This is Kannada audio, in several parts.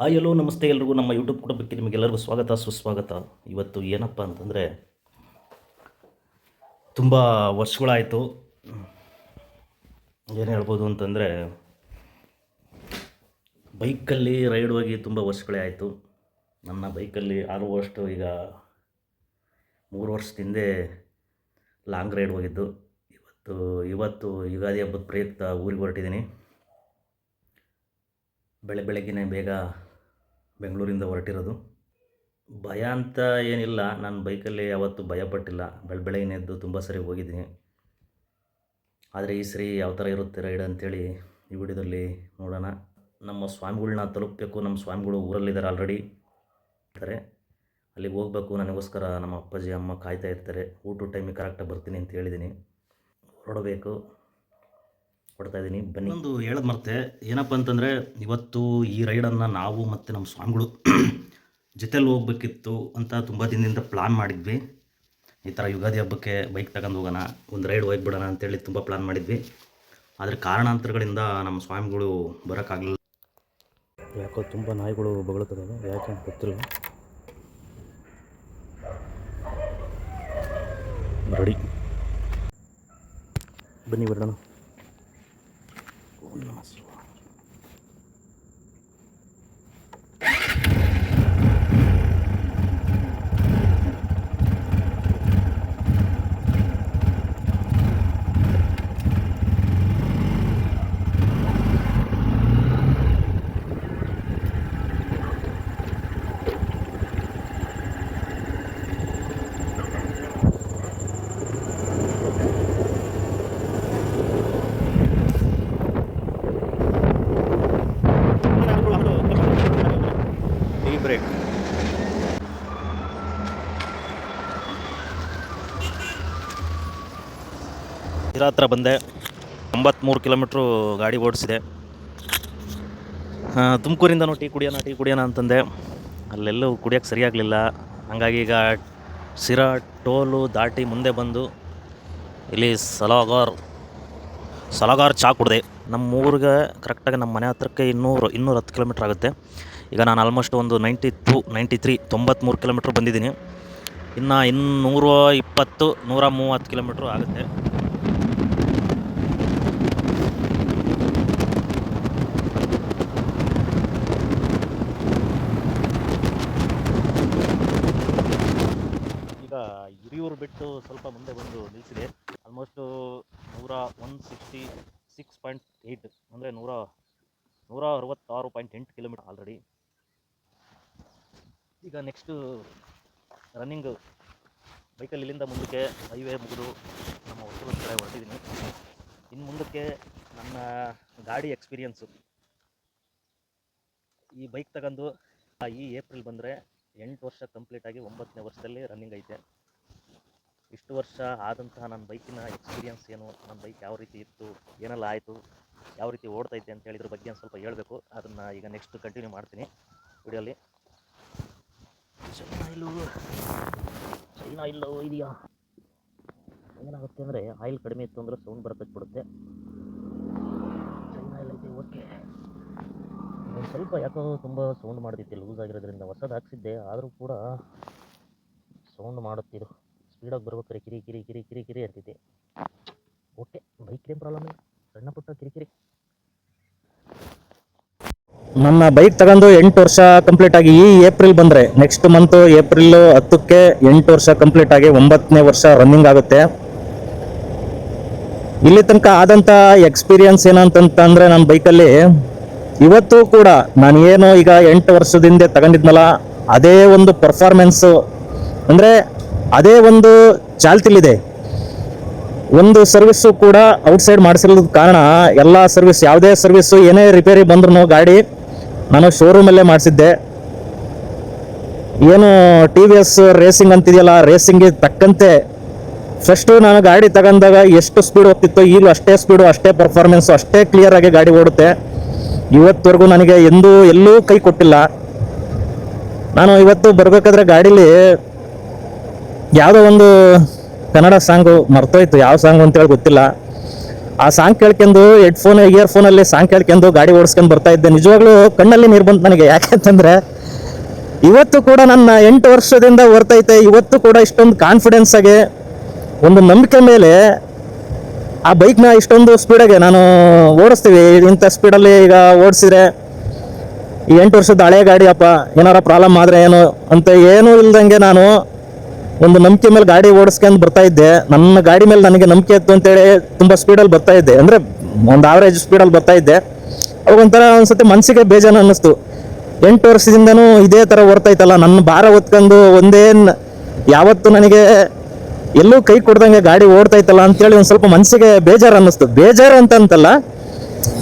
ಹಾಯ್ ಎಲ್ಲೋ ನಮಸ್ತೆ ಎಲ್ರಿಗೂ. ನಮ್ಮ ಯೂಟ್ಯೂಬ್ ಕುಟುಂಬಕ್ಕೆ ನಿಮಗೆಲ್ಲರಿಗೂ ಸ್ವಾಗತ, ಸುಸ್ವಾಗತ. ಇವತ್ತು ಏನಪ್ಪ ಅಂತಂದರೆ ತುಂಬ ವರ್ಷಗಳಾಯಿತು. ಏನು ಹೇಳ್ಬೋದು ಅಂತಂದರೆ ಬೈಕಲ್ಲಿ ರೈಡ್ ಹೋಗಿ ತುಂಬ ವರ್ಷಗಳೇ ಆಯಿತು. ನನ್ನ ಬೈಕಲ್ಲಿ ಆಲ್ಮೋಸ್ಟ್ ಈಗ ಮೂರು ವರ್ಷದಿಂದ ಲಾಂಗ್ ರೈಡ್ ಹೋಗಿದ್ದು. ಇವತ್ತು ಇವತ್ತು ಯುಗಾದಿ ಹಬ್ಬದ ಪ್ರಯುಕ್ತ ಊರಿಗೆ ಹೊರಟಿದ್ದೀನಿ. ಬೆಳೆ ಬೆಳಗ್ಗೆನೇ ಬೇಗ ಬೆಂಗಳೂರಿಂದ ಹೊರಟಿರೋದು. ಭಯ ಅಂತ ಏನಿಲ್ಲ. ನಾನು ಬೈಕಲ್ಲಿ ಯಾವತ್ತೂ ಭಯಪಟ್ಟಿಲ್ಲ. ಬೆಳ ಬೆಳಗ್ಗೆ ಎದ್ದು ತುಂಬ ಸರಿ ಹೋಗಿದ್ದೀನಿ. ಆದರೆ ಈ ಸರಿ ಯಾವ ಥರ ಇರುತ್ತೆ ರೈಡ್ ಅಂತೇಳಿ ಈ ವಿಡಿಯೋದಲ್ಲಿ ನೋಡೋಣ. ನಮ್ಮ ಸ್ವಾಮಿಗಳನ್ನ ತಲುಪಬೇಕು. ನಮ್ಮ ಸ್ವಾಮಿಗಳು ಊರಲ್ಲಿದ್ದಾರೆ ಆಲ್ರೆಡಿ ಇರ್ತಾರೆ ಅಲ್ಲಿಗೆ ಹೋಗಬೇಕು. ನನಗೋಸ್ಕರ ನಮ್ಮ ಅಪ್ಪಾಜಿ, ಅಮ್ಮ ಕಾಯ್ತಾ ಇರ್ತಾರೆ. ಊಟ ಟೈಮಿಗೆ ಕರೆಕ್ಟಾಗಿ ಬರ್ತೀನಿ ಅಂತ ಹೇಳಿದ್ದೀನಿ. ಹೊರಡಬೇಕು. ಕೊಡ್ತಾ ಇದ್ದೀನಿ. ಬನ್ನಿ. ಒಂದು ಹೇಳೋದು ಮರ್ತೆ ಏನಪ್ಪ ಅಂತಂದರೆ ಇವತ್ತು ಈ ರೈಡನ್ನು ನಾವು ಮತ್ತು ನಮ್ಮ ಸ್ವಾಮಿಗಳು ಜೊತೆಲಿ ಹೋಗ್ಬೇಕಿತ್ತು ಅಂತ ತುಂಬ ದಿನದಿಂದ ಪ್ಲಾನ್ ಮಾಡಿದ್ವಿ. ಈ ಥರ ಯುಗಾದಿ ಹಬ್ಬಕ್ಕೆ ಬೈಕ್ ತಗೊಂಡು ಹೋಗೋಣ ಒಂದು ರೈಡ್ ಹೋಗ್ಬಿಡೋಣ ಅಂತೇಳಿ ತುಂಬ ಪ್ಲಾನ್ ಮಾಡಿದ್ವಿ. ಆದರೆ ಕಾರಣಾಂತರಗಳಿಂದ ನಮ್ಮ ಸ್ವಾಮಿಗಳು ಬರೋಕ್ಕಾಗಲಿಲ್ಲ. ಯಾಕೋ ತುಂಬ ನಾಯಿಗಳು ಬಗಳುತ್ತವೆ ಯಾಕೆ ಅಂತ ಗೊತ್ತಿಲ್ಲ. ರೆಡಿ ಬನ್ನಿ ಬಿಡೋಣ 思います。ಇದ್ರ ಹತ್ರ ಬಂದೆ. ಒಂಬತ್ತ್ಮೂರು ಕಿಲೋಮೀಟ್ರು ಗಾಡಿ ಓಡಿಸಿದೆ. ತುಮಕೂರಿಂದನೂ ಟೀ ಕುಡಿಯೋಣ ಟೀ ಕುಡಿಯೋಣ ಅಂತಂದೆ. ಅಲ್ಲೆಲ್ಲೂ ಕುಡಿಯೋಕ್ಕೆ ಸರಿಯಾಗಲಿಲ್ಲ. ಹಾಗಾಗಿ ಈಗ ಸಿರಾ ಟೋಲು ದಾಟಿ ಮುಂದೆ ಬಂದು ಇಲ್ಲಿ ಸಲಾಗಾರ್ ಸಲಾಗಾರ್ ಚಾ ಕುಡಿದೆ. ನಮ್ಮ ಊರಿಗೆ ಕರೆಕ್ಟಾಗಿ ನಮ್ಮ ಮನೆ ಹತ್ರಕ್ಕೆ ಇನ್ನೂರು, ಇನ್ನೂರ ಹತ್ತು ಕಿಲೋಮೀಟ್ರ್ ಆಗುತ್ತೆ. ಈಗ ನಾನು ಆಲ್ಮೋಸ್ಟ್ ಒಂದು ನೈಂಟಿ ಟು ನೈಂಟಿ ತ್ರೀ ತೊಂಬತ್ತ್ಮೂರು ಕಿಲೋಮೀಟ್ರ್ ಬಂದಿದ್ದೀನಿ. ಇನ್ನು ಇನ್ನೂರ ಇಪ್ಪತ್ತು, ನೂರ ಮೂವತ್ತು ಕಿಲೋಮೀಟ್ರ್ ಆಗುತ್ತೆ ಈಗ ಹಿರಿಯೂರು ಬಿಟ್ಟು ಸ್ವಲ್ಪ ಮುಂದೆ ಬಂದು ನಿಲ್ಲಿಸಿದೆ ಆಲ್ಮೋಸ್ಟು ನೂರ one sixty six point eight ಅಂದರೆ ನೂರ ನೂರ ಅರವತ್ತಾರು ಪಾಯಿಂಟ್ ಎಂಟು ಕಿಲೋಮೀಟರ್ ಆಲ್ರೆಡಿ ಈಗ ನೆಕ್ಸ್ಟು ರನ್ನಿಂಗ್ ಬೈಕಲ್ಲಿ ಇಲ್ಲಿಂದ ಮುಂದಕ್ಕೆ ಹೈವೇ ಮುಗಿದು ನಮ್ಮ ಹೊಸೂರು ಕಡೆ ಹೊರಟಿದ್ದೀನಿ. ಇನ್ನು ಮುಂದಕ್ಕೆ ನನ್ನ ಗಾಡಿ ಎಕ್ಸ್ಪೀರಿಯನ್ಸು ಈ ಬೈಕ್ ತಗೊಂಡು, ಈ ಏಪ್ರಿಲ್ ಬಂದರೆ ಎಂಟು ವರ್ಷ ಕಂಪ್ಲೀಟಾಗಿ ಒಂಬತ್ತನೇ ವರ್ಷದಲ್ಲಿ ರನ್ನಿಂಗ್ ಐತೆ. ಇಷ್ಟು ವರ್ಷ ಆದಂತಹ ನನ್ನ ಬೈಕಿನ ಎಕ್ಸ್ಪೀರಿಯನ್ಸ್ ಏನು, ನನ್ನ ಬೈಕ್ ಯಾವ ರೀತಿ ಇತ್ತು, ಏನೆಲ್ಲ ಆಯಿತು, ಯಾವ ರೀತಿ ಓಡ್ತೈತೆ ಅಂತ ಹೇಳಿದ್ರ ಬಗ್ಗೆ ಸ್ವಲ್ಪ ಹೇಳಬೇಕು. ಅದನ್ನು ಈಗ ನೆಕ್ಸ್ಟ್ ಕಂಟಿನ್ಯೂ ಮಾಡ್ತೀನಿ ವಿಡಿಯೋಲಿ. ಚೈನಾ ಆಯಿಲು ಚೈನಾ ಇಲ್ಲೋ ಇದೆಯಾ? ಏನಾಗುತ್ತೆ ಅಂದರೆ ಆಯಿಲ್ ಕಡಿಮೆ ಇತ್ತು ಅಂದರೆ ಸೌಂಡ್ ಬರಕತ್ಬಿಡುತ್ತೆ ಚೈನಾ ಇಲ್ಲ ಇದೆ ಓಕೆ ಸ್ವಲ್ಪ ಯಾಕೋ ತುಂಬ ಸೌಂಡ್ ಮಾಡ್ತಿತ್ತು ಲೂಸ್ ಆಗಿರೋದ್ರಿಂದ ಹೊಸದು ಹಾಕ್ಸಿದ್ದೆ, ಆದರೂ ಕೂಡ ಸೌಂಡ್ ಮಾಡುತ್ತಿದ್ದು ಸ್ಪೀಡಾಗಿ ಬರ್ಬೇಕಾರೆ ಕಿರಿ ಕಿರಿ ಕಿರಿ ಕಿರಿ ಕಿರಿ ಇರ್ತೈತಿ ಓಕೆ ಬೈಕ್ ಏನು ಪ್ರಾಬ್ಲಮ್ ಇಲ್ಲ. ಸಣ್ಣ ಪುಟ್ಟ ಕಿರಿಕಿರಿ ನನ್ನ ಬೈಕ್ ತಗೊಂಡು ಎಂಟು ವರ್ಷ ಕಂಪ್ಲೀಟ್ ಆಗಿ ಈ ಏಪ್ರಿಲ್ ಬಂದರೆ ನೆಕ್ಸ್ಟ್ ಮಂತ್ ಏಪ್ರಿಲ್ ಹತ್ತಕ್ಕೆ ಎಂಟು ವರ್ಷ ಕಂಪ್ಲೀಟ್ ಆಗಿ ಒಂಬತ್ತನೇ ವರ್ಷ ರನ್ನಿಂಗ್ ಆಗುತ್ತೆ. ಇಲ್ಲಿ ತನಕ ಆದಂಥ ಎಕ್ಸ್ಪೀರಿಯನ್ಸ್ ಏನಂತಂತಂದರೆ ನನ್ನ ಬೈಕಲ್ಲಿ ಇವತ್ತು ಕೂಡ ನಾನು ಏನು ಈಗ ಎಂಟು ವರ್ಷದಿಂದ ತಗೊಂಡಿದ್ನಲ್ಲ, ಅದೇ ಒಂದು ಪರ್ಫಾರ್ಮೆನ್ಸು ಅಂದರೆ ಅದೇ ಒಂದು ಚಾಲ್ತಿಲಿದೆ. ಒಂದು ಸರ್ವಿಸ್ಸು ಕೂಡ ಔಟ್ಸೈಡ್ ಮಾಡಿಸಿರೋದ ಕಾರಣ ಎಲ್ಲ ಸರ್ವಿಸ್ ಯಾವುದೇ ಸರ್ವಿಸ್ಸು ಏನೇ ರಿಪೇರಿ ಬಂದ್ರೂ ಗಾಡಿ ನಾನು ಶೋರೂಮಲ್ಲೇ ಮಾಡಿಸಿದ್ದೆ. ಏನು ಟಿ ವಿ ಎಸ್ ರೇಸಿಂಗ್ ಅಂತಿದೆಯಲ್ಲ ರೇಸಿಂಗ್ಗೆ ತಕ್ಕಂತೆ ಫಸ್ಟು ನಾನು ಗಾಡಿ ತಗೊಂಡಾಗ ಎಷ್ಟು ಸ್ಪೀಡ್ ಹೋಗ್ತಿತ್ತು ಈಗಲೂ ಅಷ್ಟೇ ಸ್ಪೀಡು ಅಷ್ಟೇ ಪರ್ಫಾರ್ಮೆನ್ಸು ಅಷ್ಟೇ ಕ್ಲಿಯರ್ ಆಗಿ ಗಾಡಿ ಓಡುತ್ತೆ. ಇವತ್ತವರೆಗೂ ನನಗೆ ಎಂದೂ ಎಲ್ಲೂ ಕೈ ಕೊಟ್ಟಿಲ್ಲ. ನಾನು ಇವತ್ತು ಬರಬೇಕಾದ್ರೆ ಗಾಡೀಲಿ ಯಾವುದೋ ಒಂದು ಕನ್ನಡ ಸಾಂಗು ಮರ್ತೋಯ್ತು. ಯಾವ ಸಾಂಗು ಅಂತೇಳಿ ಗೊತ್ತಿಲ್ಲ. ಆ ಸಾಂಗ್ ಕೇಳ್ಕೊಂಡು ಹೆಡ್ಫೋನ್ ಇಯರ್ಫೋನಲ್ಲಿ ಸಾಂಗ್ ಕೇಳ್ಕೊಂಡು ಗಾಡಿ ಓಡಿಸ್ಕೊಂಡು ಬರ್ತಾ ಇದ್ದೆ. ನಿಜವಾಗ್ಲೂ ಕಣ್ಣಲ್ಲಿ ನೀರು ಬಂತು ನನಗೆ. ಯಾಕೆಂತಂದ್ರೆ ಇವತ್ತು ಕೂಡ ನನ್ನ ಎಂಟು ವರ್ಷದಿಂದ ಹೊರ್ತೈತೆ. ಇವತ್ತು ಕೂಡ ಇಷ್ಟೊಂದು ಕಾನ್ಫಿಡೆನ್ಸ್ ಆಗಿ ಒಂದು ನಂಬಿಕೆ ಮೇಲೆ ಆ ಬೈಕ್ನ ಇಷ್ಟೊಂದು ಸ್ಪೀಡಾಗೆ ನಾನು ಓಡಿಸ್ತೀವಿ. ಇಂಥ ಸ್ಪೀಡಲ್ಲಿ ಈಗ ಓಡಿಸಿದ್ರೆ ಈ ಎಂಟು ವರ್ಷದ ಹಳೆ ಗಾಡಿ ಅಪ್ಪ, ಏನಾರ ಪ್ರಾಬ್ಲಮ್ ಆದರೆ ಏನು ಅಂತ ಏನೂ ಇಲ್ದಂಗೆ ನಾನು ಒಂದು ನಂಬಿಕೆ ಮೇಲೆ ಗಾಡಿ ಓಡಿಸ್ಕೊಂಡು ಬರ್ತಾ ಇದ್ದೆ. ನನ್ನ ಗಾಡಿ ಮೇಲೆ ನನಗೆ ನಂಬಿಕೆ ಇತ್ತು ಅಂತೇಳಿ ತುಂಬ ಸ್ಪೀಡಲ್ಲಿ ಬರ್ತಾ ಇದ್ದೆ. ಅಂದರೆ ಒಂದು ಆವ್ರೇಜ್ ಸ್ಪೀಡಲ್ಲಿ ಬರ್ತಾ ಇದ್ದೆ. ಅವಾಗ ಒಂಥರ ಒಂದ್ಸತಿ ಮನಸ್ಸಿಗೆ ಬೇಜಾನ ಅನ್ನಿಸ್ತು. ಎಂಟು ವರ್ಷದಿಂದನೂ ಇದೇ ಥರ ಓಡ್ತೈತಲ್ಲ ನನ್ನ ಭಾರ ಹೊತ್ಕೊಂಡು ಒಂದೇ ಯಾವತ್ತು ನನಗೆ ಎಲ್ಲೂ ಕೈ ಕೊಡ್ದಂಗೆ ಗಾಡಿ ಓಡ್ತಾಯ್ತಲ್ಲ ಅಂತೇಳಿ ಒಂದು ಸ್ವಲ್ಪ ಮನಸ್ಸಿಗೆ ಬೇಜಾರು ಅನ್ನಿಸ್ತು. ಬೇಜಾರು ಅಂತ ಅಂತಲ್ಲ,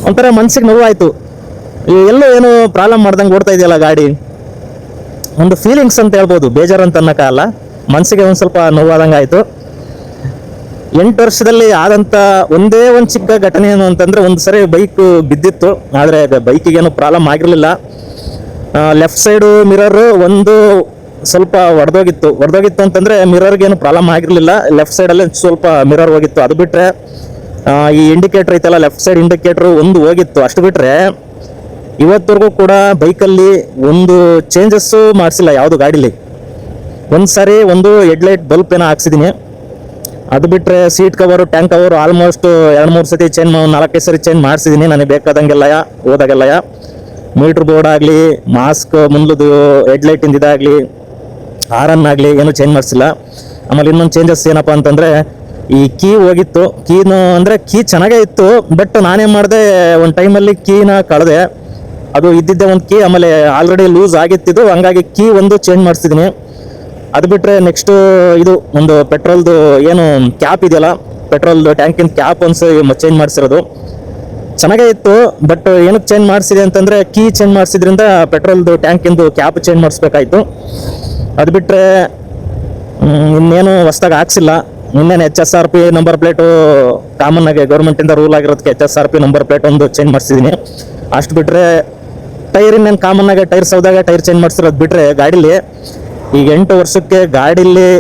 ಒಂಥರ ಮನ್ಸಿಗೆ ನೋವಾಯಿತು. ಎಲ್ಲೂ ಏನು ಪ್ರಾಬ್ಲಮ್ ಮಾಡ್ದಂಗೆ ಓಡ್ತಾ ಇದೆಯಲ್ಲ ಗಾಡಿ. ಒಂದು ಫೀಲಿಂಗ್ಸ್ ಅಂತ ಹೇಳ್ಬೋದು, ಬೇಜಾರು ಅಂತ ಅನ್ನೋಕ್ಕಾಗಲ್ಲ ಮನಸ್ಸಿಗೆ ಒಂದು ಸ್ವಲ್ಪ ನೋವಾದಂಗೆ ಆಯಿತು. ಎಂಟು ವರ್ಷದಲ್ಲಿ ಆದಂಥ ಒಂದೇ ಒಂದು ಚಿಕ್ಕ ಘಟನೆ ಏನು ಅಂತಂದರೆ ಒಂದು ಸರಿ ಬೈಕು ಬಿದ್ದಿತ್ತು. ಆದರೆ ಬೈಕಿಗೇನು ಪ್ರಾಬ್ಲಮ್ ಆಗಿರಲಿಲ್ಲ. ಲೆಫ್ಟ್ ಸೈಡು ಮಿರರು ಒಂದು ಸ್ವಲ್ಪ ಒಡೆದೋಗಿತ್ತು. ಒಡೆದೋಗಿತ್ತು ಅಂತಂದರೆ ಮಿರರ್ಗೇನು ಪ್ರಾಬ್ಲಮ್ ಆಗಿರಲಿಲ್ಲ. ಲೆಫ್ಟ್ ಸೈಡಲ್ಲಿ ಸ್ವಲ್ಪ ಮಿರರ್ ಹೋಗಿತ್ತು. ಅದು ಬಿಟ್ಟರೆ ಈ ಇಂಡಿಕೇಟ್ರ್ ಐತಲ್ಲ, ಲೆಫ್ಟ್ ಸೈಡ್ ಇಂಡಿಕೇಟ್ರು ಒಂದು ಹೋಗಿತ್ತು. ಅಷ್ಟು ಬಿಟ್ಟರೆ ಇವತ್ತವರೆಗೂ ಕೂಡ ಬೈಕಲ್ಲಿ ಒಂದು ಚೇಂಜಸ್ಸು ಮಾಡಿಸಿಲ್ಲ ಯಾವುದು ಗಾಡೀಲಿ. ಒಂದು ಸಾರಿ ಒಂದು ಹೆಡ್ಲೈಟ್ ಬಲ್ಪ್ ಏನೋ ಹಾಕ್ಸಿದ್ದೀನಿ ಅದು ಬಿಟ್ಟರೆ seat cover, tank cover almost ಎರಡು ಮೂರು ಸತಿ ಚೇಂಜ್ ನಾಲ್ಕೈದು ಸರಿ ಚೇಂಜ್ ಮಾಡಿಸಿದ್ದೀನಿ ನನಗೆ ಬೇಕಾದಂಗೆಲ್ಲ ಹೋದಾಗೆಲ್ಲ ಮೀಟ್ರ್ ಬೋರ್ಡ್ ಆಗಲಿ ಮಾಸ್ಕ್ ಮುಂದದು ಹೆಡ್ಲೈಟಿಂದ ಇದಾಗಲಿ ಆರನ್ ಆಗಲಿ ಏನೂ ಚೇಂಜ್ ಮಾಡಿಸಿಲ್ಲ. ಆಮೇಲೆ ಇನ್ನೊಂದು ಚೇಂಜಸ್ ಏನಪ್ಪ ಅಂತಂದರೆ, ಈ ಕೀ ಹೋಗಿತ್ತು. ಕೀನು ಅಂದರೆ ಕೀ ಚೆನ್ನಾಗೇ ಇತ್ತು ಬಟ್ ನಾನೇನು ಮಾಡಿದೆ, ಒಂದು ಟೈಮಲ್ಲಿ ಕೀನ ಕಳೆದೆ. ಅದು ಇದ್ದಿದ್ದೆ ಒಂದು ಕೀ ಆಮೇಲೆ ಆಲ್ರೆಡಿ ಲೂಸ್ ಆಗಿತ್ತಿದ್ದು, ಹಂಗಾಗಿ ಕೀ ಒಂದು ಚೇಂಜ್ ಮಾಡಿಸಿದ್ದೀನಿ ಅದು ಬಿಟ್ಟರೆ ನೆಕ್ಸ್ಟ್ ಇದು ಒಂದು ಪೆಟ್ರೋಲ್ದು ಏನು ಕ್ಯಾಪ್ ಇದೆಯಲ್ಲ, ಪೆಟ್ರೋಲ್ದು ಟ್ಯಾಂಕಿನ ಕ್ಯಾಪ್ ಒಂದು ಚೇಂಜ್ ಮಾಡಿಸಿರೋದು. ಚೆನ್ನಾಗೇ ಇತ್ತು ಬಟ್ ಏನಕ್ಕೆ ಚೇಂಜ್ ಮಾಡಿಸಿದೆ ಅಂತಂದರೆ ಕೀ ಚೇಂಜ್ ಮಾಡಿಸಿದ್ರಿಂದ ಪೆಟ್ರೋಲ್ದು ಟ್ಯಾಂಕಿಂದು ಕ್ಯಾಪ್ ಚೇಂಜ್ ಮಾಡಿಸ್ಬೇಕಾಯ್ತು. ಅದು ಬಿಟ್ಟರೆ ಇನ್ನೇನು ಹೊಸ್ದಾಗಿ ಹಾಕ್ಸಿಲ್ಲ. ಇನ್ನೇನು H S R P number plate common ಆಗಿ ಗೌರ್ಮೆಂಟಿಂದ rule ಆಗಿರೋದಕ್ಕೆ H S R P number plate ಒಂದು ಚೇಂಜ್ ಮಾಡಿಸಿದ್ದೀನಿ. ಅಷ್ಟು ಬಿಟ್ಟರೆ ಟೈರ್ ಇನ್ನೇನು ಕಾಮನ್ ಆಗಿ ಟೈರ್ ಸೌದಾಗ ಟೈರ್ ಚೇಂಜ್ ಮಾಡಿಸಿರೋದು ಬಿಟ್ಟರೆ ಗಾಡೀಲಿ. ಈಗ ಎಂಟು ವರ್ಷಕ್ಕೆ ಗಾಡೀಲಿ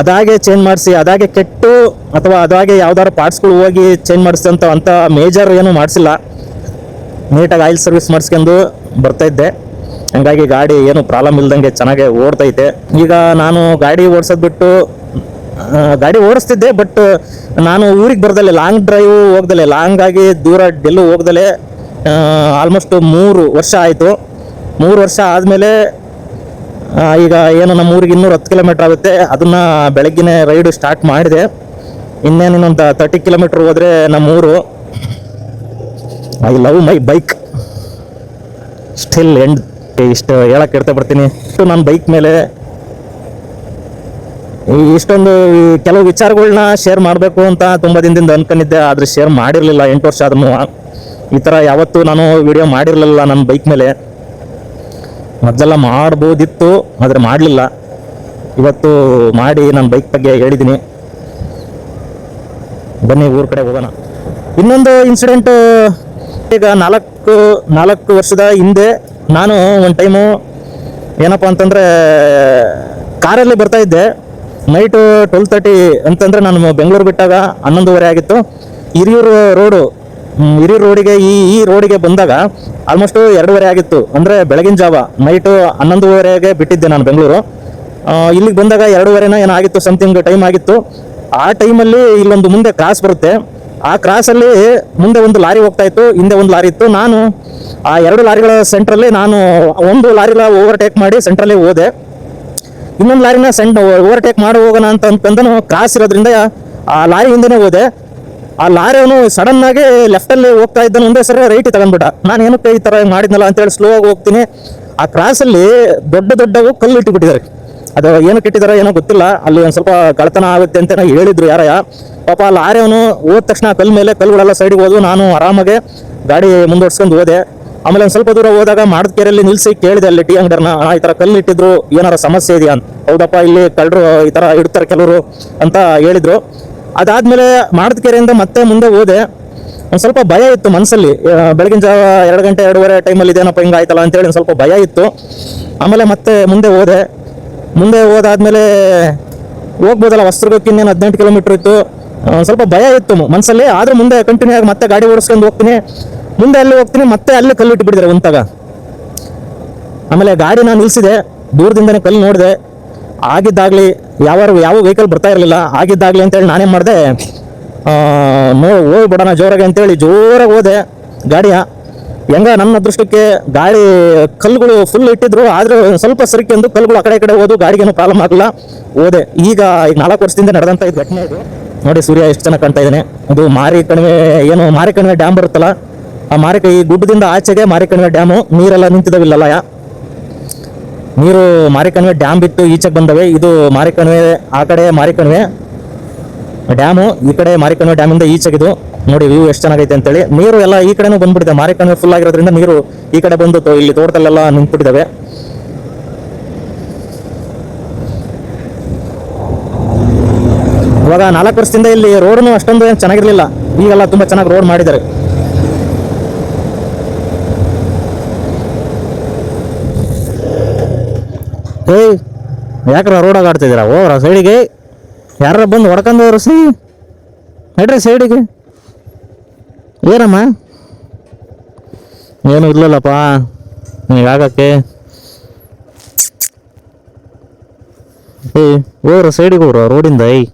ಅದಾಗೆ ಚೇಂಜ್ ಮಾಡಿಸಿ, ಅದಾಗೆ ಕೆಟ್ಟು ಅಥವಾ ಅದಾಗೆ ಯಾವ್ದಾದ್ರು ಪಾರ್ಟ್ಸ್ಗಳು ಹೋಗಿ ಚೇಂಜ್ ಮಾಡಿಸಿದಂಥ ಅಂಥ ಮೇಜರ್ ಏನು ಮಾಡಿಸಿಲ್ಲ. ನೀಟಾಗಿ ಆಯಿಲ್ ಸರ್ವಿಸ್ ಮಾಡಿಸ್ಕೊಂಡು ಬರ್ತಾ ಇದ್ದೆ. ಹಂಗಾಗಿ ಗಾಡಿ ಏನು ಪ್ರಾಬ್ಲಮ್ ಇಲ್ದಂಗೆ ಚೆನ್ನಾಗಿ ಓಡ್ತೈತೆ ಈಗ ನಾನು ಗಾಡಿ ಓಡಿಸೋದು ಬಿಟ್ಟು ಗಾಡಿ ಓಡಿಸ್ತಿದ್ದೆ ಬಟ್ ನಾನು ಊರಿಗೆ ಬರ್ದಲೆ ಲಾಂಗ್ ಡ್ರೈವ್ ಹೋಗ್ದಲೆ ಲಾಂಗ್ ಆಗಿ ದೂರ ಡೆಲ್ಲು ಹೋಗ್ದಲೆ ಆಲ್ಮೋಸ್ಟ್ ಮೂರು ವರ್ಷ ಆಯಿತು. ಮೂರು ವರ್ಷ ಆದಮೇಲೆ ಈಗ ಏನು ನಮ್ಮ ಊರಿಗೆ ಇನ್ನೂರು ಹತ್ತು ಕಿಲೋಮೀಟ್ರ್ ಆಗುತ್ತೆ. ಅದನ್ನು ಬೆಳಗ್ಗಿನ ರೈಡ್ ಸ್ಟಾರ್ಟ್ ಮಾಡಿದೆ. ಇನ್ನೇನು ಇನ್ನೊಂದು ತರ್ಟಿ ಕಿಲೋಮೀಟ್ರ್ ಹೋದರೆ ನಮ್ಮ ಊರು. I love my bike still and ಇಷ್ಟು ಹೇಳಕ್ಕೆ ಇರ್ತಾ ಬರ್ತೀನಿ. ಇಷ್ಟು ನಾನು ಬೈಕ್ ಮೇಲೆ. ಇಷ್ಟೊಂದು ಕೆಲವು ವಿಚಾರಗಳನ್ನ ಶೇರ್ ಮಾಡಬೇಕು ಅಂತ ತುಂಬ ದಿನದಿಂದ ಅನ್ಕೊಂಡಿದ್ದೆ. ಆದರೆ ಶೇರ್ ಮಾಡಿರಲಿಲ್ಲ. ಎಂಟು ವರ್ಷ ಆದ್ರೂ ಈ ಥರ ಯಾವತ್ತೂ ನಾನು ವಿಡಿಯೋ ಮಾಡಿರಲಿಲ್ಲ ನನ್ನ ಬೈಕ್ ಮೇಲೆ. ಮೊದಲೆಲ್ಲ ಮಾಡ್ಬೋದಿತ್ತು, ಆದರೆ ಮಾಡಲಿಲ್ಲ. ಇವತ್ತು ಮಾಡಿ ನನ್ನ ಬೈಕ್ ಬಗ್ಗೆ ಹೇಳಿದ್ದೀನಿ ಬನ್ನಿ ಊರ ಕಡೆ ಹೋಗೋಣ. ಇನ್ನೊಂದು ಇನ್ಸಿಡೆಂಟ್ ಈಗ ನಾಲ್ಕು ನಾಲ್ಕು ವರ್ಷದ ಹಿಂದೆ ನಾನು ಒಂದು ಟೈಮು ಏನಪ್ಪ ಅಂತಂದರೆ ಕಾರಲ್ಲಿ ಬರ್ತಾ ಇದ್ದೆ. ನೈಟು ಟ್ವೆಲ್ ತರ್ಟಿ ಅಂತಂದರೆ ನಾನು ಬೆಂಗಳೂರು ಬಿಟ್ಟಾಗ ಹನ್ನೊಂದುವರೆ ಆಗಿತ್ತು. ಹಿರಿಯೂರು ರೋಡು ಹಿರಿಯೂರು ರೋಡಿಗೆ ಈ ಈ ರೋಡಿಗೆ ಬಂದಾಗ ಆಲ್ಮೋಸ್ಟು ಎರಡೂವರೆ ಆಗಿತ್ತು. ಅಂದರೆ ಬೆಳಗಿನ ಜಾವ ನೈಟು ಹನ್ನೊಂದುವರೆಗೆ ಬಿಟ್ಟಿದ್ದೆ ನಾನು ಬೆಂಗಳೂರು. ಇಲ್ಲಿಗೆ ಬಂದಾಗ ಎರಡೂವರೆನ ಏನಾಗಿತ್ತು ಸಮಥಿಂಗ್ ಟೈಮ್ ಆಗಿತ್ತು. ಆ ಟೈಮಲ್ಲಿ ಇಲ್ಲೊಂದು ಮುಂದೆ ಕ್ರಾಸ್ ಬರುತ್ತೆ. ಆ ಕ್ರಾಸಲ್ಲಿ ಮುಂದೆ ಒಂದು ಲಾರಿ ಹೋಗ್ತಾ ಇತ್ತು, ಹಿಂದೆ ಒಂದು ಲಾರಿ ಇತ್ತು. ನಾನು ಆ ಎರಡು ಲಾರಿಗಳ ಸೆಂಟ್ರಲ್ಲಿ ನಾನು ಒಂದು ಲಾರಿಗಳ ಓವರ್ಟೇಕ್ ಮಾಡಿ ಸೆಂಟ್ರಲ್ಲಿ ಹೋದೆ. ಇನ್ನೊಂದು ಲಾರಿನ ಸೆಂಟ್ ಓವರ್ಟೇಕ್ ಮಾಡಿ ಹೋಗೋಣ ಅಂತ ಅಂತಂದನು ಕ್ರಾಸ್ ಇರೋದ್ರಿಂದ ಆ ಲಾರಿ ಹಿಂದೆನೇ ಹೋದೆ. ಆ ಲಾರಿ ಅವನು ಸಡನ್ ಆಗಿ ಲೆಫ್ಟಲ್ಲಿ ಹೋಗ್ತಾ ಇದ್ದಾನೆ ಒಂದೇ ಸರಿ ರೈಟ್ ತಗೊಂಡ್ಬಿಟ್ಟ. ನಾನು ಏನಕ್ಕೆ ಈ ಥರ ಮಾಡಿದ್ನಲ್ಲ ಅಂತೇಳಿ ಸ್ಲೋ ಆಗಿ ಹೋಗ್ತೀನಿ. ಆ ಕ್ರಾಸಲ್ಲಿ ದೊಡ್ಡ ದೊಡ್ಡವು ಕಲ್ಲು ಇಟ್ಟುಬಿಟ್ಟಿದ್ದಾರೆ. ಅದು ಏನಕ್ಕೆ ಇಟ್ಟಿದ್ದಾರೆ ಏನೋ ಗೊತ್ತಿಲ್ಲ. ಅಲ್ಲಿ ಒಂದು ಸ್ವಲ್ಪ ಕಳತನ ಆಗುತ್ತೆ ಅಂತ ಹೇಳಿದ್ರು ಯಾರಯ್ಯ. ಪಾಪ ಆ ಲಾರಿ ಅವನು ಹೋದ ತಕ್ಷಣ ಕಲ್ಲು ಮೇಲೆ ಕಲ್ಲುಗಳೆಲ್ಲ ಸೈಡಿಗೆ ಹೋದ್ವು ನಾನು ಆರಾಮಾಗೆ ಗಾಡಿ ಮುಂದುವರ್ಸ್ಕೊಂಡು ಹೋದೆ. ಆಮೇಲೆ ಒಂದು ಸ್ವಲ್ಪ ದೂರ ಹೋದಾಗ ಕೆರೆಯಲ್ಲಿ ನಿಲ್ಲಿಸಿ ಕೇಳಿದೆ ಅಲ್ಲಿ ಟೀ "ಅಣ್ಣ, ಈ ಥರ ಕಲ್ಲು ಇಟ್ಟಿದ್ರು ಏನಾರ ಸಮಸ್ಯೆ ಇದೆಯಾ? ಅಂತ ಹೌದಪ್ಪ ಇಲ್ಲಿ ಕಳ್ಳರು ಈ ಥರ ಇಡ್ತಾರೆ ಕೆಲವರು ಅಂತ ಹೇಳಿದ್ರು. ಅದಾದ್ಮೇಲೆ ಕೆರೆಯಿಂದ ಮತ್ತೆ ಮುಂದೆ ಹೋದೆ. ಒಂದು ಸ್ವಲ್ಪ ಭಯ ಇತ್ತು ಮನಸ್ಸಲ್ಲಿ ಬೆಳಗಿನ ಜಾವ ಎರಡು ಗಂಟೆ, ಎರಡೂವರೆ ಟೈಮಲ್ಲಿ ಇದೇನಪ್ಪ ಹಿಂಗೆ ಆಯ್ತಲ್ಲ ಅಂತೇಳಿ ಒಂದು ಸ್ವಲ್ಪ ಭಯ ಇತ್ತು. ಆಮೇಲೆ ಮತ್ತೆ ಮುಂದೆ ಹೋದೆ. ಮುಂದೆ ಹೋದಾದ್ಮೇಲೆ ಹೋಗ್ಬೋದಲ್ಲ ಇನ್ನೇನು ಹದಿನೆಂಟು ಕಿಲೋಮೀಟ್ರ್ ಇತ್ತು. ಸ್ವಲ್ಪ ಭಯ ಇತ್ತು ಮನಸ್ಸಲ್ಲಿ ಆದ್ರೂ ಮುಂದೆ ಕಂಟಿನ್ಯೂ ಆಗಿ ಮತ್ತೆ ಗಾಡಿ ಓಡಿಸ್ಕೊಂಡು ಹೋಗ್ತೀನಿ. ಮುಂದೆ ಅಲ್ಲಿ ಹೋಗ್ತೀನಿ, ಮತ್ತೆ ಅಲ್ಲಿ ಕಲ್ಲು ಬಿಡಿದ್ರೆ ಒಂತಾಗ ಆಮೇಲೆ ಗಾಡಿ ನಾನು ನಿಲ್ಸಿದೆ. ದೂರದಿಂದನೇ ಕಲ್ಲು ನೋಡಿದೆ. ಆಗಿದ್ದಾಗ್ಲಿ ಯಾವ ಯಾವ ವೆಹಿಕಲ್ ಬರ್ತಾ ಇರಲಿಲ್ಲ, ಆಗಿದ್ದಾಗಲಿ ಅಂತೇಳಿ ನಾನೇನು ಮಾಡಿದೆ ನೋ ಹೋಗ್ಬಿಡೋಣ ಜೋರಾಗಿ ಅಂತೇಳಿ ಜೋರಾಗಿ ಹೋದೆ ಗಾಡಿಯ. ಹೆಂಗ ನನ್ನ ಅದೃಷ್ಟಕ್ಕೆ ಗಾಡಿ ಕಲ್ಲುಗಳು ಫುಲ್ ಇಟ್ಟಿದ್ರು, ಆದ್ರೆ ಸ್ವಲ್ಪ ಸರಿಕೆಂದು ಕಲ್ಲುಗಳು ಆ ಕಡೆ ಕಡೆ ಹೋದು ಗಾಡಿಗೇನು ಪ್ರಾಬ್ಲಮ್ ಆಗಲ್ಲ ಹೋದೆ. ಈಗ ಈಗ ನಾಲ್ಕು ವರ್ಷದಿಂದ ನಡೆದಂತ ಇದು ಘಟನೆ ಇದು. ನೋಡಿ ಸೂರ್ಯ ಎಷ್ಟು ಚೆನ್ನಾಗಿ ಕಾಣ್ತಾ ಇದ್ದಾನೆ. ಅದು ಮಾರಿ ಕಣಿವೆ ಏನು, ಮಾರಿ ಕಣಿವೆ ಡ್ಯಾಮ್ ಬರುತ್ತಲ್ಲ, ಆ ಮಾರಿ ಈ ಗುಡ್ಡದಿಂದ ಆಚೆಗೆ ಮಾರಿ ಕಣಿವೆ ಡ್ಯಾಮು ನೀರೆಲ್ಲ ನಿಂತಿದ್ದಾವಿಲ್ಲಲ್ಲ ನೀರು ಮಾರಿಕಣಿವೆ ಡ್ಯಾಮ್ ಬಿಟ್ಟು ಈಚೆಗೆ ಬಂದವೆ. ಇದು ಮಾರಿಕಣಿವೆ, ಆ ಕಡೆ ಮಾರಿಕಣಿವೆ. ಡ್ಯಾಮು ಈ ಕಡೆ ಮಾರಿಕಣಿವೆ ಡ್ಯಾಮಿಂದ ಈಚೆಗಿದು ನೋಡಿ ವ್ಯೂ ಎಷ್ಟು ಚೆನ್ನಾಗೈತೆ ಅಂತೇಳಿ. ನೀರು ಎಲ್ಲ ಈ ಕಡೆನೂ ಬಂದ್ಬಿಟ್ಟಿದೆ. ಮಾರಿಕಣಿವೆ ಫುಲ್ ಆಗಿರೋದ್ರಿಂದ ನೀರು ಈ ಕಡೆ ಬಂದು ಇಲ್ಲಿ ತೋಟದಲ್ಲೆಲ್ಲ ನಿಂತ್ಬಿಟ್ಟಿದ್ದಾವೆ ಇವಾಗ ನಾಲ್ಕು ವರ್ಷದಿಂದ ಇಲ್ಲಿ ರೋಡ್ನು ಅಷ್ಟೊಂದು ಏನು ಚೆನ್ನಾಗಿರ್ಲಿಲ್ಲ. ಈಗೆಲ್ಲ ತುಂಬಾ ಚೆನ್ನಾಗಿ ರೋಡ್ ಮಾಡಿದ್ದಾರೆ. ಏಯ್, ಯಾಕ್ರ ರೋಡಾಗ ಆಡ್ತಿದ್ದೀರ? ಓರ ಸೈಡಿಗೆ ಯಾರ ಬಂದು ಹೊಡ್ಕೊಂಡು ಸಿ? ನಡ್ರಿ ಸೈಡಿಗೆ ಏನಮ್ಮ? ಏನು ಇಲ್ಲಲ್ಲಪ್ಪ ನೀವು ಆಗಕ್ಕೆ ಏಯ್, ಹೋಗ್ರ ಸೈಡಿಗೆ ಹೋಗ್ರ ರೋಡಿಂದ ಏಯ್.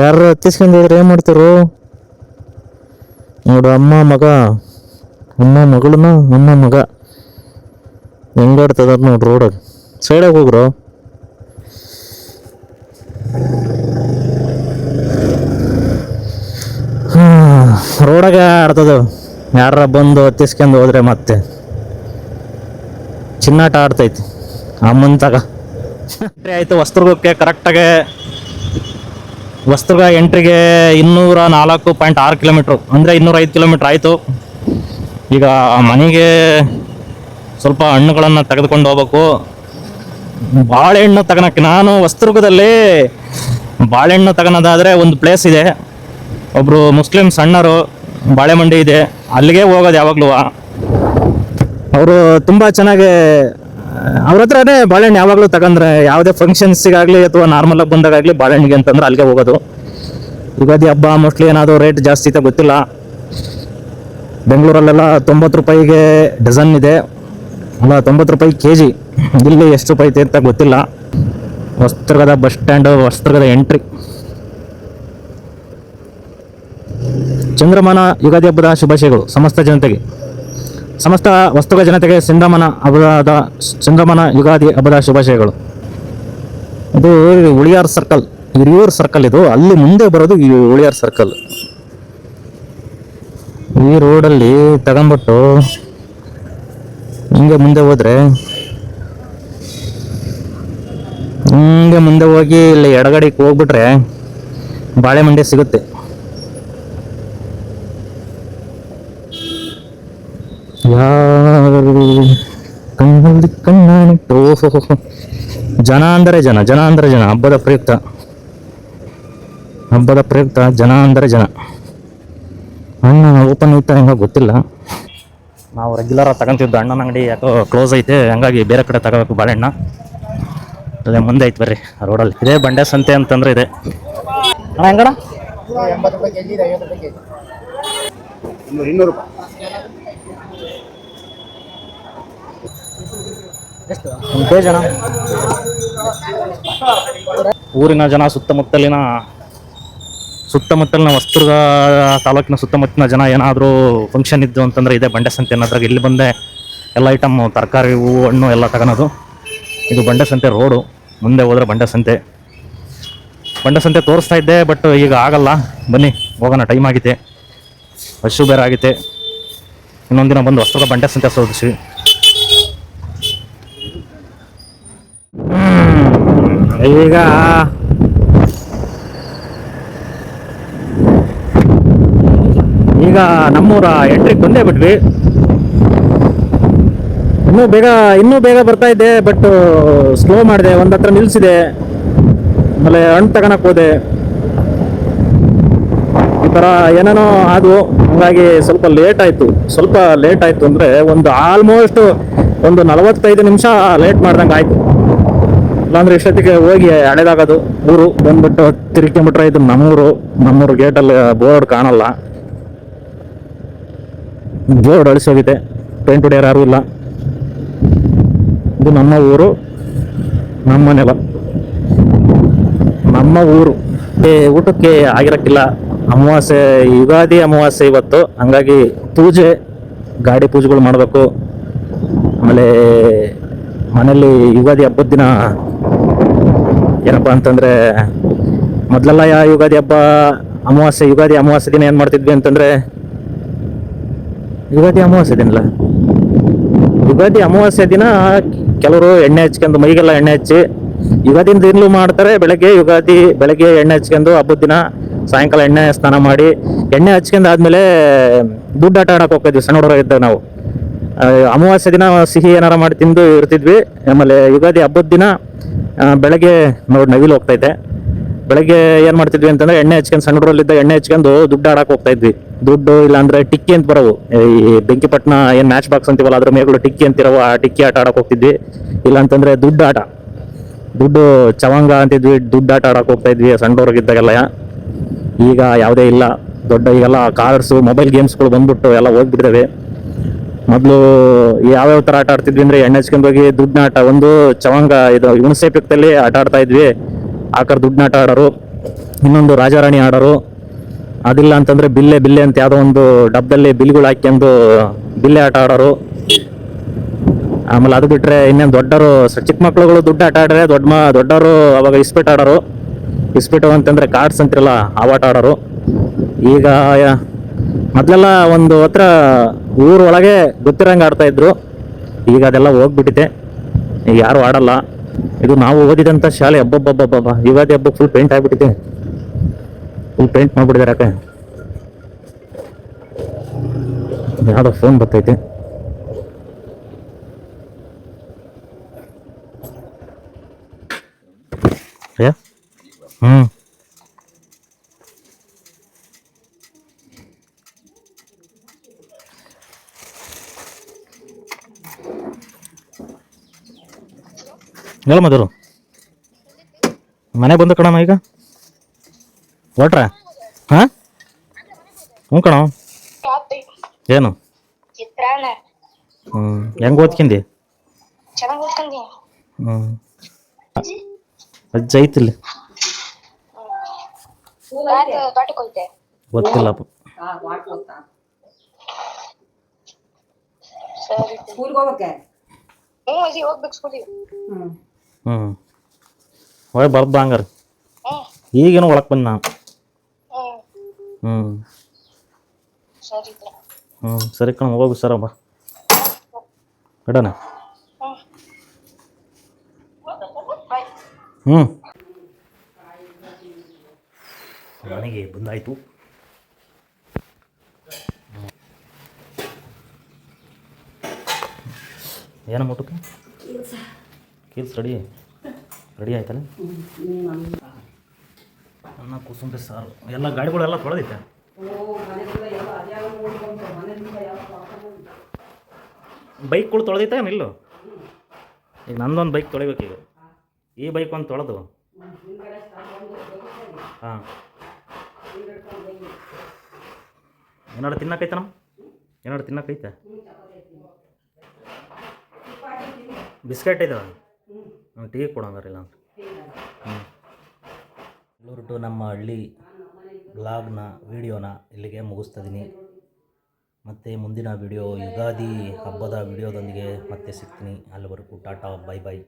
ಯಾರು ಹತ್ತಿಸ್ಕೊಂಡಿದ್ರೆ ಏನು ಮಾಡ್ತಿರು? ನೋಡು, ಅಮ್ಮ ಮಗ, ಅಮ್ಮ ಮಗಳನ್ನ, ಅಮ್ಮ ಮಗ. ಹೆಂಗಾಡ್ತದ ನೋಡ್ರಿ ರೋಡಾಗ ಸೈಡಾಗ ಹೋಗ್ರು ರೋಡಾಗ ಆಡ್ತದ. ಯಾರ ಬಂದು ಹತ್ತಿಸ್ಕೊಂಡು ಹೋದ್ರೆ ಮತ್ತೆ. ಚಿನ್ನಾಟ ಆಡ್ತೈತಿ. ಅಮ್ಮಂತಾಗ ಎಂಟ್ರಿ ಆಯಿತು ವಸ್ತ್ರಗಕ್ಕೆ ಕರೆಕ್ಟಾಗೆ ವಸ್ತ್ರಗ ಎಂಟ್ರಿಗೆ ಇನ್ನೂರ ನಾಲ್ಕು ಪಾಯಿಂಟ್ ಆರು ಕಿಲೋಮೀಟ್ರು ಅಂದರೆ ಇನ್ನೂರ ಐದು ಕಿಲೋಮೀಟ್ರ್ ಆಯಿತು. ಈಗ ಮನೆಗೆ ಸ್ವಲ್ಪ ಹಣ್ಣುಗಳನ್ನು ತೆಗೆದುಕೊಂಡು ಹೋಗ್ಬೇಕು. ಬಾಳೆಹಣ್ಣು ತಗೊಳಕ್ಕೆ ನಾನು ವಸ್ತುರ್ಗದಲ್ಲಿ ಬಾಳೆಹಣ್ಣು ತಗೊಳೋದಾದರೆ ಒಂದು ಪ್ಲೇಸ್ ಇದೆ. ಒಬ್ಬರು ಮುಸ್ಲಿಮ್ ಸಣ್ಣರು, ಬಾಳೆಮಂಡಿ ಇದೆ. ಅಲ್ಲಿಗೆ ಹೋಗೋದು ಯಾವಾಗಲೂ. ಅವರು ತುಂಬ ಚೆನ್ನಾಗಿ, ಅವ್ರ ಹತ್ರನೇ ಬಾಳೆಹಣ್ಣು ಯಾವಾಗಲೂ ತಗೊಂಡ್ರೆ ಯಾವುದೇ ಫಂಕ್ಷನ್ಸಿಗಾಗಲಿ ಅಥವಾ ನಾರ್ಮಲ್ ಆಗಿ ಬಂದಾಗಲಿ ಬಾಳೆಹಣ್ಣಿಗೆ ಅಂತಂದ್ರೆ ಅಲ್ಲಿಗೆ ಹೋಗೋದು. ಯುಗಾದಿ ಹಬ್ಬ ಮೋಸ್ಟ್ಲಿ ಏನಾದರೂ ರೇಟ್ ಜಾಸ್ತಿ ಇದೆ ಗೊತ್ತಿಲ್ಲ. ಬೆಂಗಳೂರಲ್ಲೆಲ್ಲ ತೊಂಬತ್ತು ರೂಪಾಯಿಗೆ ಡಜನ್ ಇದೆ. ಅಲ್ಲ, ತೊಂಬತ್ತು ರೂಪಾಯಿ ಕೆ ಜಿ ಇಲ್ಲಿ ಎಷ್ಟು ರೂಪಾಯಿ ಐತೆ ಅಂತ ಗೊತ್ತಿಲ್ಲ. ವಸ್ತ್ರಗದ ಬಸ್ ಸ್ಟ್ಯಾಂಡ್, ವಸ್ತ್ರಗದ ಎಂಟ್ರಿ. ಚಂದ್ರಮಾನ ಯುಗಾದಿ ಹಬ್ಬದ ಶುಭಾಶಯಗಳು ಸಮಸ್ತ ಜನತೆಗೆ. ಸಮಸ್ತ ವಸ್ತುಗಳ ಜನತೆಗೆ ಚಂದ್ರಮಾನ ಹಬ್ಬದ ಚಂದ್ರಮಾನ ಯುಗಾದಿ ಹಬ್ಬದ ಶುಭಾಶಯಗಳು. ಇದು ಉಳಿಯಾರ್ ಸರ್ಕಲ್ ಹಿರಿಯೂರು ಸರ್ಕಲ್ ಇದು? ಅಲ್ಲಿ ಮುಂದೆ ಬರೋದು ಈ ಉಳಿಯಾರ್ ಸರ್ಕಲ್ ಈ ರೋಡಲ್ಲಿ ತಗೊಂಡ್ಬಿಟ್ಟು ಹಿಂಗೆ ಮುಂದೆ ಹೋದ್ರೆ? ಹಿಂಗೆ ಮುಂದೆ ಹೋಗಿ ಇಲ್ಲಿ ಎಡಗಡೆಗೆ ಹೋಗ್ಬಿಟ್ರೆ ಬಾಳೆ ಮಂಡ್ಯ ಸಿಗುತ್ತೆ. ಕಣ್ಣಲ್ಲಿ ಓಹೋ ಜನ ಅಂದರೆ ಜನ ಜನ ಅಂದರೆ ಜನ, ಹಬ್ಬದ ಪ್ರಯುಕ್ತ. ಹಬ್ಬದ ಪ್ರಯುಕ್ತ ಜನ ಅಂದರೆ ಜನ. ಅಣ್ಣ ಓಪನ್ ಐತಾ ಹೆಂಗ ಗೊತ್ತಿಲ್ಲ. ನಾವು ರೆಗ್ಯುಲರ್ ತಗೊಂತಿದ್ದು ಅಣ್ಣನ ಅಂಗಡಿ ಯಾಕೋ ಕ್ಲೋಸ್ ಐತೆ, ಹಂಗಾಗಿ ಬೇರೆ ಕಡೆ ತಗೋಬೇಕು ಬಾಳೆಹಣ್ಣ ಅದೇ ಮುಂದೆ ಐತೆ ಬರ್ರಿ ರೋಡಲ್ಲಿ ಇದೇ ಬಂಡೆ ಸಂತೆ ಅಂತಂದ್ರೆ ಇದೆ. ಅಣ್ಣ ಹೆಂಗಣ ಊರಿನ ಜನ ಸುತ್ತಮುತ್ತಲಿನ ಸುತ್ತಮುತ್ತಲಿನ ವಸ್ತುರ್ಗ ತಾಲೂಕಿನ ಸುತ್ತಮುತ್ತಲಿನ ಜನ ಏನಾದರೂ ಫಂಕ್ಷನ್ ಇದ್ದು ಅಂತಂದರೆ ಇದೇ ಬಂಡೆ ಸಂತೆ ಅನ್ನೋದ್ರಾಗ ಇಲ್ಲಿ ಬಂದೆ ಎಲ್ಲ ಐಟಮ್ ತರಕಾರಿ, ಹೂವು, ಹಣ್ಣು ಎಲ್ಲ ತಗೊಳೋದು ಇದು ಬಂಡೆ ಸಂತೆ ರೋಡು ಮುಂದೆ ಹೋದ್ರೆ ಬಂಡೆ ಸಂತೆ. ಬಂಡೆ ಸಂತೆ ತೋರಿಸ್ತಾ ಇದ್ದೆ ಬಟ್ ಈಗ ಆಗಲ್ಲ. ಬನ್ನಿ, ಹೋಗೋಣ. ಟೈಮ್ ಆಗಿದೆ. ಹಸು ಬೇರೆ ಇನ್ನೊಂದು ದಿನ ಬಂದು ವಸ್ತುಗಳ ಬಂಡೆ ಸಂತೆ ಸೋದಿಸಿ ಈಗ ಈಗ ನಮ್ಮೂರ ಎಂಟ್ರಿಗೆ ಬಂದೇ ಬಿಟ್ವಿ. ಇನ್ನೂ ಬೇಗ ಇನ್ನೂ ಬೇಗ ಬರ್ತಾ ಇದ್ದೆ ಬಟ್ ಸ್ಲೋ ಮಾಡಿದೆ, ಒಂದು ಹತ್ರ ನಿಲ್ಸಿದೆ. ಆಮೇಲೆ ಹಣ್ಣು ತಗೊಳಕ್ ಹೋದೆ. ಈ ಥರ ಏನೇನೋ ಆದವು. ಹಾಗಾಗಿ ಸ್ವಲ್ಪ ಲೇಟ್ ಆಯ್ತು. ಸ್ವಲ್ಪ ಲೇಟ್ ಆಯ್ತು ಅಂದ್ರೆ ಒಂದು ಆಲ್ಮೋಸ್ಟ್ ಒಂದು ನಲವತ್ತೈದು ನಿಮಿಷ ಲೇಟ್ ಮಾಡ್ದಂಗೆ ಆಯ್ತು. ಇಲ್ಲಾಂದ್ರೆ ಇಷ್ಟೊತ್ತಿಗೆ ಹೋಗಿ ಹಳೆದಾಗೋದು ಊರು ಬಂದ್ಬಿಟ್ಟು ತಿರ್ಕೊಂಬಿಟ್ರೆ ಇದು ನಮ್ಮೂರು. ನಮ್ಮೂರು ಗೇಟಲ್ಲಿ ಬೋರ್ಡ್ ಕಾಣಲ್ಲ. ಬೋರ್ಡ್ ಅಳಿಸೋಗಿದೆ ಪೇಂಟ್ ಹೊಡೆಯೋರು ಯಾರೂ ಇಲ್ಲ. ಇದು ನಮ್ಮ ಊರು, ನಮ್ಮ ನೆಲ. ನಮ್ಮ ಊರು. ಊಟಕ್ಕೆ ಆಗಿರಕ್ಕಿಲ್ಲ. ಅಮಾವಾಸ್ಯೆ, ಯುಗಾದಿ ಅಮಾವಾಸ್ಯೆ ಇವತ್ತು. ಹಂಗಾಗಿ ಪೂಜೆ, ಗಾಡಿ ಪೂಜೆಗಳು ಮಾಡಬೇಕು. ಆಮೇಲೆ ಮನೆಯಲ್ಲಿ ಯುಗಾದಿ ಹಬ್ಬದ ದಿನ ಏನಪ್ಪ ಅಂತಂದರೆ, ಮೊದಲೆಲ್ಲ ಯಾ ಯುಗಾದಿ ಹಬ್ಬ, ಅಮಾವಾಸ್ಯೆ, ಯುಗಾದಿ ಅಮಾವಾಸ್ಯೆ ದಿನ ಏನು ಮಾಡ್ತಿದ್ವಿ ಅಂತಂದರೆ ಯುಗಾದಿ ಅಮಾವಾಸ್ಯೆ ದಿನಲ್ಲ? ಯುಗಾದಿ ಅಮಾವಾಸ್ಯೆ ದಿನ ಕೆಲವರು ಎಣ್ಣೆ ಹಚ್ಕೊಂಡು ಮೈಗೆಲ್ಲ ಎಣ್ಣೆ ಹಚ್ಚಿ ಯುಗಾದಿ ದಿನಲೂ ಮಾಡ್ತಾರೆ, ಬೆಳಗ್ಗೆ ಯುಗಾದಿ, ಬೆಳಗ್ಗೆ ಎಣ್ಣೆ ಹಚ್ಕೊಂಡು ಹಬ್ಬದ ದಿನ ಸಾಯಂಕಾಲ ಎಣ್ಣೆ ಸ್ನಾನ ಮಾಡಿ ಎಣ್ಣೆ ಹಚ್ಕೊಂಡು ಆದ್ಮೇಲೆ ಆಟ ಆಡಕ್ಕೆ ಹೋಗ್ತಿದ್ವಿ, ಸಣ್ಣ ಹುಡುಗರು ಇದ್ದಾಗ ನಾವು. ಅಮಾವಾಸ್ಯ ದಿನ ಸಿಹಿ ಏನಾರ ಮಾಡಿ ತಿಂದು ಇರ್ತಿದ್ವಿ, ಆಮೇಲೆ ಯುಗಾದಿ ಹಬ್ಬದ ದಿನ ಬೆಳಗ್ಗೆ ನೋಡಿ ನವಿಲು ಹೋಗ್ತೈತೆ. ಬೆಳಗ್ಗೆ ಏನು ಮಾಡ್ತಿದ್ವಿ ಅಂತಂದ್ರೆ ಎಣ್ಣೆ ಹಚ್ಕೊಂಡು ಸಣ್ಣ ಹುಡುಗರಲ್ಲಿದ್ದ ಎಣ್ಣೆ ಹಚ್ಕೊಂಡು ದುಡ್ಡು ಆಡಕ್ಕೆ ಹೋಗ್ತಾ ಇದ್ವಿ. ದುಡ್ಡು ಇಲ್ಲಾಂದ್ರೆ ಟಿಕ್ಕಿ ಅಂತ ಬರೋವು. ಈ ಬೆಂಕಿಪಟ್ಟಣ ಏನು ಮ್ಯಾಚ್ ಬಾಕ್ಸ್ ಅಂತೀವಲ್ಲ, ಅದ್ರ ಮೇಗಳು ಟಿಕ್ಕಿ ಅಂತಿರವು, ಆ ಟಿಕ್ಕಿ ಆಟ ಆಡಕ್ಕೆ ಹೋಗ್ತಿದ್ವಿ. ಇಲ್ಲ ಅಂತಂದ್ರೆ ದುಡ್ಡು ಆಟ. ದುಡ್ಡು ಚವಂಗ ಅಂತಿದ್ವಿ, ದುಡ್ಡು ಆಟ ಆಡಕ್ಕೆ ಹೋಗ್ತಾ ಇದ್ವಿ ಸಣ್ಣವ್ರಿಗಿದ್ದಾಗೆಲ್ಲ ಈಗ ಯಾವುದೇ ಇಲ್ಲ. ದೊಡ್ಡ ಈಗೆಲ್ಲ ಕಾರ್ಡ್ಸು ಮೊಬೈಲ್ ಗೇಮ್ಸ್ಗಳು ಬಂದ್ಬಿಟ್ಟು ಎಲ್ಲ ಹೋಗ್ಬಿಟ್ಟಿದ್ದಾವೆ ಮೊದಲು ಯಾವ್ಯಾವ ಥರ ಆಟ ಆಡ್ತಿದ್ವಿ ಅಂದ್ರೆ ಎಣ್ಣೆ ಹಚ್ಕೊಂಡು ಹೋಗಿ ಆಟ, ಒಂದು ಚವಂಗ ಇದು ಹುಣಸೆ ಪಿಕ್ತಲ್ಲಿ ಆಟ ಆಡ್ತಾ ಇದ್ವಿ. ಆಕರ್ ದುಡ್ಡಿನ ಆಟ ಆಡೋರು, ಇನ್ನೊಂದು ರಾಜಾರಾಣಿ ಆಡೋರು, ಅದಿಲ್ಲ ಅಂತಂದ್ರೆ ಬಿಲ್ಲೆ ಬಿಲ್ಲೆ ಅಂತ ಯಾವುದೋ ಒಂದು ಡಬ್ಬದಲ್ಲಿ ಬಿಲ್ಗಳು ಹಾಕ್ಯಂದು ಬಿಲ್ಲೆ ಆಟ ಆಡೋರು. ಆಮೇಲೆ ಅದು ಬಿಟ್ಟರೆ ಇನ್ನೇನು ದೊಡ್ಡರು ಚಿಕ್ಕ ಮಕ್ಕಳುಗಳು ದುಡ್ಡು ಆಟ ಆಡ್ರೆ ದೊಡ್ಡ ಮ ದೊಡ್ಡವರು ಅವಾಗ ಇಸ್ಪೀಟ್ ಆಡೋರು. ಇಸ್ಪೀಟು ಅಂತಂದ್ರೆ ಕಾರ್ಡ್ಸ್ ಅಂತಿರಲ್ಲ ಆಟ ಆಡೋರು. ಈಗ ಮೊದಲೆಲ್ಲ ಒಂದು ಹತ್ರ ಊರೊಳಗೆ ಗೊತ್ತಿರಂಗೆ ಆಡ್ತಾ ಇದ್ರು. ಈಗ ಅದೆಲ್ಲ ಹೋಗ್ಬಿಟ್ಟಿದೆ. ಯಾರು ಆಡಲ್ಲ. ಇದು ನಾವು ಓದಿದಂಥ ಶಾಲೆ. ಹಬ್ಬಬ್ಬಬ್ಬಬ್ಬ ಯುಗಾದಿ ಹಬ್ಬ ಫುಲ್ ಪೇಂಟ್ ಆಗಿಬಿಟ್ಟಿದೆ. ಫುಲ್ ಪೇಂಟ್ ಮಾಡ್ಬಿಟ್ಟಿದ್ದಾರೆ ಯಾಕೆ ಯಾವುದೋ ಫೋನ್ ಬರ್ತೈತೆ. ಹ್ಞೂ ಹೇಳ ಮಧುರು. ಮನೆ ಬಂದು ಕಣಮ್ಮ ಈಗ? ಹೊಟ್ರ ಹಾಂ? ಹ್ಞೂ ಕಣ. ಏನು? ಹ್ಞೂ. ಹೆಂಗೆ ಓದ್ಕಿಂದಿ? ಹ್ಞೂ. ಅಜ್ಜ ಐತಿಲ್ಲ. ತೋಟಕ್ಕೆ ಹೋಯ್ತೆ ಗೊತ್ತಿಲ್ಲ ಸರಿ. ಸ್ಕೂಲ್ಗೆ ಹೋಗಕ್ಕೆ ಹ್ಞೂ ಅಜ್ಜಿ ಹೋಗ್ಬೇಕು ಸ್ಕೂಲಿಗೆ. ಹ್ಞೂ ಹ್ಞೂ ಒಳಗೆ ಬರ್ದ ಹಂಗಾರೆ. ಈಗೇನು ಒಳಗೆ ಬಂದು ನಾನು ಹ್ಞೂ ಹ್ಞೂ ಸರಿ ಕಣ ಹೋಗು ಸರ ಬಾ. ಇಡೋಣ. ಹ್ಞೂ ಮನೆಗೆ ಬಂದಾಯಿತು. ಏನಮ್ಮ ಊಟಕ್ಕೆ ಕೀಲ್ಸ್ ರೆಡಿ ರೆಡಿ ಆಯ್ತಲ್ಲ? ಅನ್ನ ಕುಸುಂಬೆ ಸಾರು. ಎಲ್ಲ ಗಾಡಿಗಳೆಲ್ಲ ತೊಳೆದೈತೆ? ಬೈಕ್ಗಳು ತೊಳೆದೈತೆ ನಿಲ್ಲು ಈಗ ನಂದೊಂದು ಬೈಕ್ ತೊಳಿಬೇಕೀಗ ಈ ಬೈಕ್ ಒಂದು ತೊಳೆದು. ಹಾಂ. ಏನಾರು ತಿನ್ನಕೈತೆ ನಮ್ಮ ಏನಾರು ತಿನ್ನಕೈತೆ? ಬಿಸ್ಕೆಟ್ ಇದಾವೆ ಟೀ ಕೊಡಂಗಾರಿಲ್ಲ ಅಂತ. ಹ್ಞೂ ಟು ನಮ್ಮ ಹಳ್ಳಿ ಬ್ಲಾಗ್ನ, ವೀಡಿಯೋನ ಇಲ್ಲಿಗೆ ಮುಗಿಸ್ತಿದ್ದೀನಿ ಮತ್ತು ಮುಂದಿನ ವಿಡಿಯೋ, ಯುಗಾದಿ ಹಬ್ಬದ ವಿಡಿಯೋದೊಂದಿಗೆ ಮತ್ತೆ ಸಿಗ್ತೀನಿ. ಅಲ್ಲಿವರೆಗೂ ಟಾಟಾ ಬೈ ಬೈ